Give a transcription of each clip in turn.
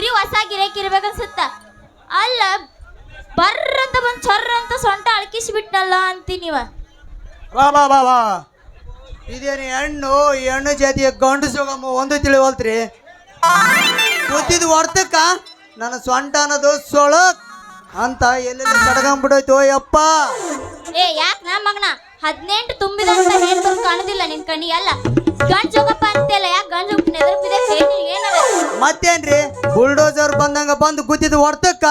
ಊರಿ ಹೊಸ ಗಿರಾಕಿ ಇರ್ಬೇಕನ್ಸುತ್ತ ಅಲ್ಲ ಬರ್ರಂತ ಬಂದ್ ಚರ್ರ ಅಂತ ಸೊಂಟ ಅಳ್ಕಿಸಿ ಬಿಟ್ನಲ್ಲ ಅಂತೀನಿವ ಬಾ ಬಾ ಬಾ ಬಾ ಇದೇನು ಹೆಣ್ಣು ಈ ಹೆಣ್ಣು ಜಾತಿಯ ಗಂಡು ಸುಗಮ ಒಂದು ತಿಳಿವಲ್ತ್ರಿ? ಗೊತ್ತಿದ್ದು ಹೊರ್ತಕ್ಕ ನನ್ನ ಸೊಂಟ ಅನ್ನೋದು ಸೊಳಕ್ ಅಂತ ಎಲ್ಲೆಲ್ಲಿ ಸಡಗಂಬಿಡೋಯ್ತು ಯಪ್ಪ. ಏ ಯಾಕ್ ನಾ ಮಗನ? ಹದಿನೆಂಟು ತುಂಬಿದಂತ ಹೇಳ್ತಾರೆ ಕಾಣುದಿಲ್ಲ ನಿನ್ ಕಣ್ಣಿ ಅಲ್ಲ? ಗಂಡ್ ಜೋಗಪ್ಪ ಅಂತೆಲ್ಲ ಯಾಕೆ ಗಂಡ್ ನೆದರ್ಪಿದೆ ಏನದ ಮತ್ತೇನ್ರಿ? ಬುಲ್ಡೋಸರ್ ಬಂದಂಗ ಬಂದು ಗುದ್ದಿದ ಹೊರ್ತಕ್ಕ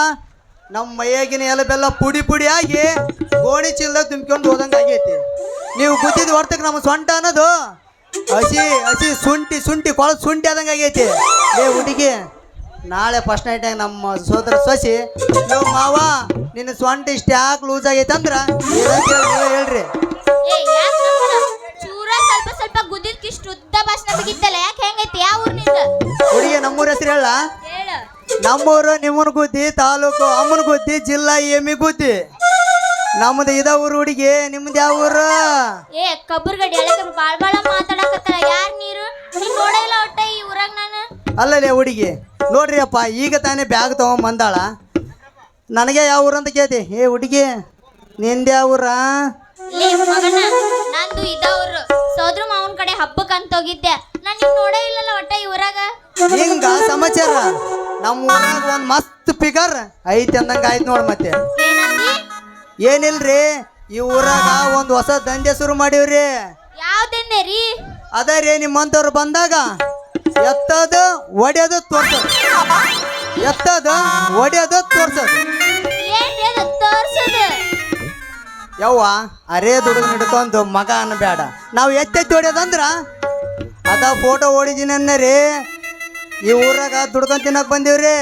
ನಮ್ಮ ಮೈಯಾಗಿನ ಎಲ್ಲ ಬೆಲ್ಲ ಪುಡಿ ಪುಡಿ ಆಗಿ ಗೋಣಿ ಚೀಲದಾಗ ತುಂಬಿಕೊಂಡು ಹೋದಂಗ ಆಗೈತಿ. ನೀವು ಗುದ್ದಿದ ಹೊರ್ತಕ್ಕೆ ನಮ್ಮ ಸೊಂಟ ಅನ್ನೋದು? ಹಸಿ ಹಸಿ ಶುಂಠಿ ಶುಂಠಿ ಕೊಳ ಶುಂಠಿ ಆದಂಗ ಆಗೈತಿ. ಏ ಹುಡುಗಿ, ನಾಳೆ ಫಸ್ಟ್ ನೈಟ್ನಾಗ ನಮ್ಮ ಸೋದರ ಸೊಸಿ ನೀವು ಮಾವ, ನಿನ್ನ ಸೊಂಟ ಇಷ್ಟ ಯಾಕೆ ಲೂಸ್ ಆಗೈತೆ ಅಂದ್ರ? ಹೇಳ್ರಿ. ಸ್ವಲ್ಪ ಸ್ವಲ್ಪ ಗುದ್ದಿದ್ಕ ಇಷ್ಟು ಉದ್ದ ಭಾಷಣ ಯಾಕೆ ಹೆಂಗೈತಿ? ಯಾವ ಹುಡುಗಿ ನಮ್ಮೂರ ಹೆಸರು ಹೇಳ. ನಮ್ಮೂರು ನಿಮ್ಮನ ಗುದ್ದಿ ತಾಲೂಕು ಅಮ್ಮನ ಗುದ್ದಿ ಜಿಲ್ಲಾ ಎಮ್ಮಿ ಗುದ್ದಿ ನಮ್ದು ಇದ ಊರು ಹುಡುಗಿ ನಿಮ್ದು ಯಾವ ಊರು? ಏ ಕಬ್ಬರ್ಗಡಿ ಎಳಕ ಬಾಳ್ ಬಾಳ ಮಾತಾಡಕತ್ತಾರ ಯಾರ್ ನೀರು? ನೀನ್ ನೋಡಲ್ಲ ಒಟ್ಟ ಈ ಊರಾಗ ನಾನು? ಅಲ್ಲಲೇ ಹುಡುಗಿ ನೋಡ್ರಿ ಅಪ್ಪ ಈಗ ತಾನೇ ಬ್ಯಾಗ್ ತಗೊಂಡ್ ಬಂದಾಳ. ನನಗೆ ಯಾವ ಊರು ಅಂತ ಕೇಳ್ತಿ? ಏ ಹುಡುಗಿ ನಿಂದ ಯಾವ ಊರ? ಲೇ ಮಗನ ನಂದು ಇದವ್ರು ಸೋದ್ರ ಮಾವನ್ ಕಡೆ ಹಬ್ಬಕ್ಕೆ ಅಂತ ಹೋಗಿದ್ದೆ. ನಾನು ನಿನ್ ನೋಡೇ ಸಮಾಚಾರ ನಮ್ಮ ಊರಾಗ ಒಂದು ಮಸ್ತ್ ಪಿಗರ್ ಐತಿ ಅಂದಂಗ ಆಯ್ತು ನೋಡ್ ಮತ್ತೆ. ಏನಿಲ್ರಿ ಈ ಊರಾಗ ಒಂದು ಹೊಸ ದಂಧೆ ಶುರು ಮಾಡೀವ್ರಿ. ಯಾವ್ದನ್ನೇ ರೀ ಅದ ರೀ ನಿಮ್ಮಂಥವ್ರು ಬಂದಾಗ ಎತ್ತದು ಒಡೆಯೋದು ತೋರ್ಸೋದು. ಎತ್ತದು ಒಡೆಯೋದು ತೋರ್ಸೋದು. ಅದು ಯವ್ವ ಅರೇ ದುಡ್ಡು ಹಿಡ್ಕೊಂಡು ಮಗ ಅನ್ಬೇಡ. ನಾವು ಎತ್ತೆತ್ತಿ ಹೊಡ್ಯೋದಂದ್ರ ಅದ ಫೋಟೋ ಓಡಿದೀನಿ ರೀ ಈ ಊರಾಗ ದುಡ್ಕೊಂಡ್ ತಿನ್ನಕ್ ಬಂದಿವ್ರಿ?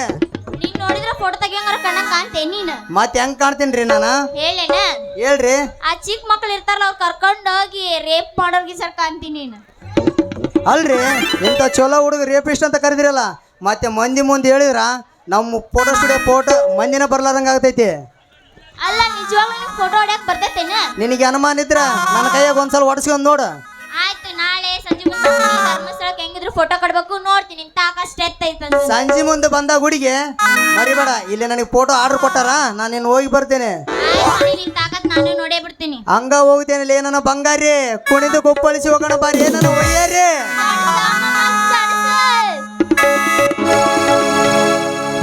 ನೀನ್ ನೋಡಿದ್ರ ಫೋಟೋ ತೆಗಿಯಂಗಾರ ಕಣ್ಣಂಗ್ ಕಾಣ್ತೆ ನೀನ್. ಮತ್ತೆ ಹೆಂಗ್ ಕಾಣ್ತೀನಿ ರೀ ನಾನು? ಹೇಳೇನ? ಹೇಳ್ರಿ. ಆ ಚಿಕ್ಕ ಮಕ್ಳು ಇರ್ತಾರಲ್ಲ ಅವ್ರು ಕರ್ಕೊಂಡು ಹೋಗಿ ರೇಪ್ ಮಾಡೋರ್ಗೆ ಸರ್ ಕಾಣ್ತೀನಿ ನೀನು. ಅಲ್ರಿ ಇಂಥ ಚಲೋ ಹುಡುಗ ರೇಪಿಸ್ಟ್ ಅಂತ ಕರೆದಿರಲ್ಲ ಮತ್ತೆ ಮಂದಿ ಮುಂದೆ ಹೇಳಿದ್ರ ನಮ್ಮ ಫೋಟೋ ಸ್ಟುಡಿಯೋ ಫೋಟೋ ಮಂದಿನ ಬರ್ಲಾರ್ದಂಗ ಆಗ್ತೈತಿ. ಅಲ್ಲ ನಿಜವಾಗ್ಲೂ ಫೋಟೋ ಹೊಡ್ಯಕ್ ಬರ್ತೈತೇನ? ನಿನಗೆ ಅನುಮಾನ ಇದ್ರ ನನ್ನ ಕೈಯಾಗ ಒಂದ್ಸಲ ಹೊಡ್ಸ್ಕೊಂಡ್ ನೋಡು. ಸಂಜೆ ಮುಂದೆ ಧರ್ಮಸ್ಥಳಕ್ಕೆ ಹೆಂಗಿದ್ರು ಫೋಟೋ ಕೊಡ್ಬೇಕು. ನೋಡ್ತೀನಿ ತಾಕಷ್ಟು ಎತ್ತೈತಂತ ಸಂಜೆ ಮುಂದೆ ಬಂದ ಗುಡಿಗೆ ಮರಿಬೇಡ ಇಲ್ಲಿ ನನಗೆ ಫೋಟೋ ಆರ್ಡರ್ ಕೊಟ್ಟಾರ ನಾನು ನಿನ್ನ ಹೋಗಿ ಬರ್ತೇನೆ. ನಿನ್ ತಾಕತ್ ನಾನು ನೋಡೇ ಬಿಡ್ತೀನಿ. ಹಂಗ ಹೋಗ್ತೇನೆ ಏನನ ಬಂಗಾರಿ ಕುಣಿದು ಕುಪ್ಪಳಿಸಿ ಹೋಗೋಣ ಬಾರಿ ಏನನ ಒಯ್ಯಾರಿ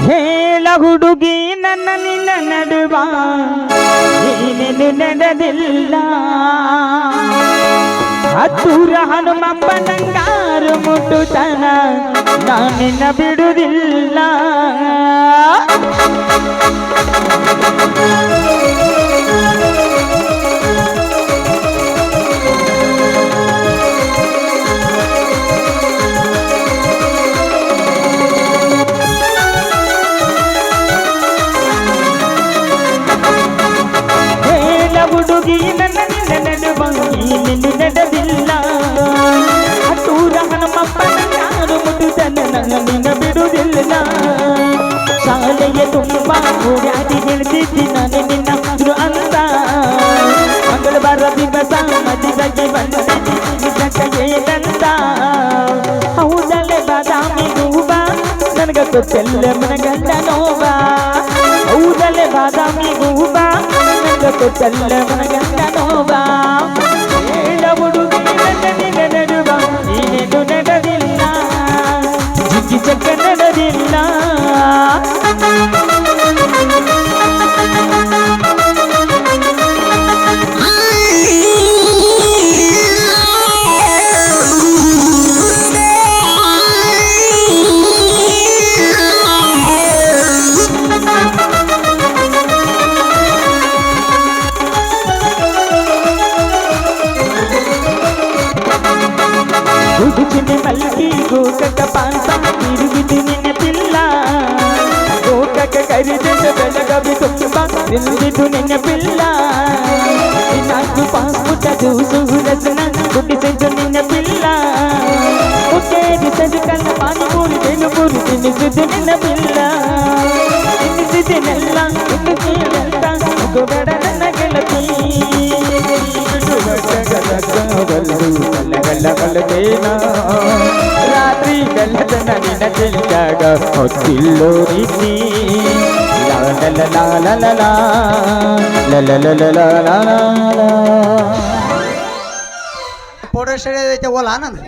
ಹೇಳ ಹುಡುಗಿ ನನ್ನ ನಿನ್ನ ನಡುವ ಏನೇನು ನಡೆದಿಲ್ಲ ಹತ್ತೂರ ಹನುಮಪ್ಪನಂಗಾರು ಮುಟ್ಟುತನ ನಾನಿನ್ನ ಬಿಡುವುದಿಲ್ಲ ಶಾಲೆಯ ತುಂಬ ಓಡಾಡಿ ಹೇಳ್ತಿದ್ದಿ ನಾನು ನಿನ್ನ ಹುಡುಗ ಅಂತ. ಮಂಗಳವಾರ ದಿವಸ ಮದುವೆಗೆ ಬಂದಿದ್ದಿ ನಿಜಕ್ಕೆ ಏನಂತ ಹೌದಲ್ಲೇ ಬಾದಾಮಿ ಹೂವ, ನನಗ ಗೊತ್ತೆಲ್ಲ ಮನಗಂಡ ನೋವ. ಹೌದಲ್ಲೇ ಬಾದಾಮಿ ಹೂವ, ನನಗ ಗೊತ್ತೆಲ್ಲ ಮನಗಂಡ ಹುಡುಗಿನ ಮಲ್ಕಿ ಗೋಕಕ ಪಾಂತಮ ತಿರುಗಿದು ನೆನಪಿಲ್ಲ ಪಿಲ್ಲ. ಗೋಕಕ ಕರಿದೆಂದು ಬೆಳಗವಿ ತುಂಬ ನಿಂದಿದು ನಿನ್ನ ಪಿಲ್ಲ. ನಾಲ್ಕು ಪಾಸ್ಪುಟ ದೂಸು ರಸನ ಹುಟ್ಟಿಸೆಂದು ನಿನ್ನ ಪಿಲ್ಲ. ಮುಕ್ಕೇರಿ ಸಜು ಕನ್ನ ಪಾನಿಪೂರಿ ಬೇಲುಪೂರಿ ತಿನ್ನಿಸಿದ್ದು ನಿನ್ನ ನೀನ ರಾತ್ರಿ ಗಲ್ಲದ ನಲಿನ ಜಿಲ್ಲಾಗ ಹೊತ್ತಿಲ್ಲೋ ರೀತಿ ಆನಂದ್